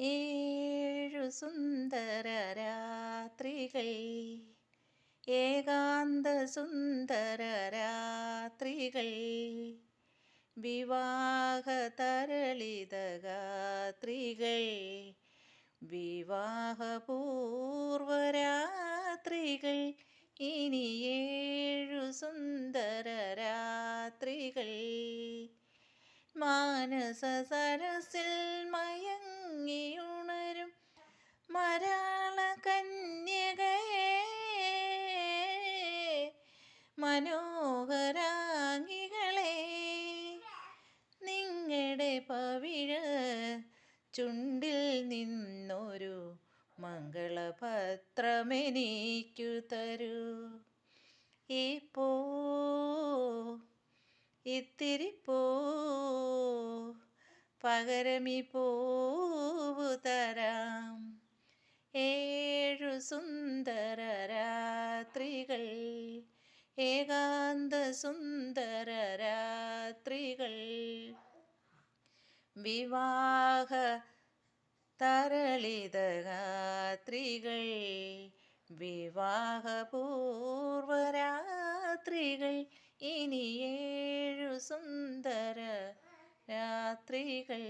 ഏഴു സുന്ദര രാത്രികൾ ഏകാന്ത സുന്ദര രാത്രികൾ വിവാഹ തരളിത ഗാത്രികൾ വിവാഹപൂർവരാത്രികൾ ഇനി ഏഴു സുന്ദര രാത്രികൾ. മാനസ സരസിൽ മയങ്ങിയുണരും മനോഹരാംഗികളെ നിങ്ങളുടെ പവിഴ ചുണ്ടിൽ നിന്നൊരു മംഗളപത്രമെനിക്കു തരൂ. ഇപ്പോ ഇത്തിരി പോ പകരമി പോവു തരാം. ഏഴു സുന്ദര രാത്രികൾ ഏകാന്ത സുന്ദര രാത്രികൾ വിവാഹ തരളിത രാത്രികൾ വിവാഹപൂർവരാത്രികൾ. ഇനി ഏഴു സുന്ദര രാത്രികൾ